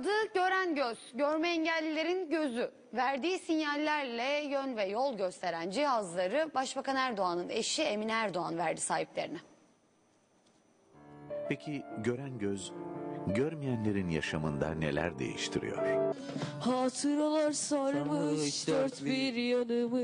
Adı gören göz, görme engellilerin gözü. Verdiği sinyallerle yön ve yol gösteren cihazları Başbakan Erdoğan'ın eşi Emine Erdoğan verdi sahiplerine. Peki gören göz görmeyenlerin yaşamında neler değiştiriyor? Hatıralar sarmış dört bir yanımı.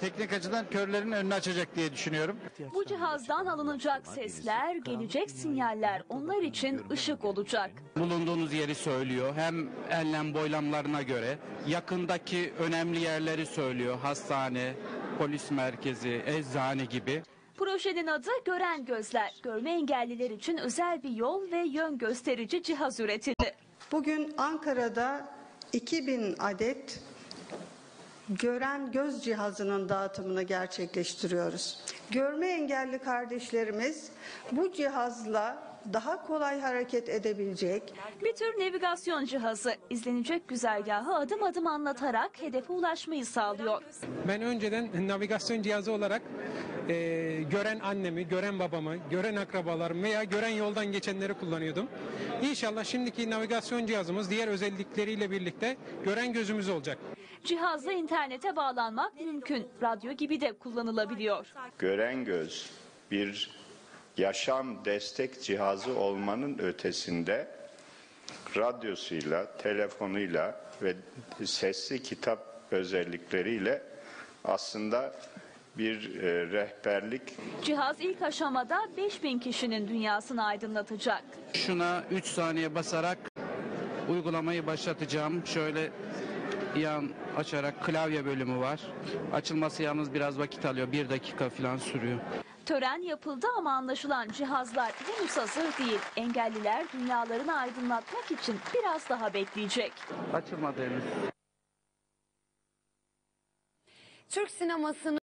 Teknik açıdan körlerin önünü açacak diye düşünüyorum. Bu cihazdan alınacak sesler, gelecek sinyaller onlar için ışık olacak. bulunduğunuz yeri söylüyor. Hem enlem boylamlarına göre yakındaki önemli yerleri söylüyor. Hastane, polis merkezi, eczane gibi. Projenin adı Gören Gözler. Görme engelliler için özel bir yol ve yön gösterici cihaz üretildi. Bugün Ankara'da 2000 adet gören göz cihazının dağıtımını gerçekleştiriyoruz. Görme engelli kardeşlerimiz bu cihazla daha kolay hareket edebilecek, Bir tür navigasyon cihazı izlenecek güzergahı adım adım anlatarak hedefe ulaşmayı sağlıyor. Ben önceden navigasyon cihazı olarak e, gören annemi, gören babamı, gören akrabalarımı veya gören yoldan geçenleri kullanıyordum. İnşallah şimdiki navigasyon cihazımız diğer özellikleriyle birlikte gören gözümüz olacak. Cihazla internete bağlanmak mümkün. Radyo gibi de kullanılabiliyor. gören göz bir yaşam destek cihazı olmanın ötesinde radyosuyla, telefonuyla ve sesli kitap özellikleriyle aslında bir e, rehberlik Cihaz ilk aşamada 5000 kişinin dünyasını aydınlatacak. Şuna 3 saniye basarak uygulamayı başlatacağım. Şöyle yan açarak klavye bölümü var. Açılması yalnız biraz vakit alıyor. Bir dakika falan sürüyor. Tören yapıldı ama anlaşılan cihazlar henüz hazır değil. Engelliler dünyalarını aydınlatmak için biraz daha bekleyecek. Açılmadı henüz. Türk sinemasını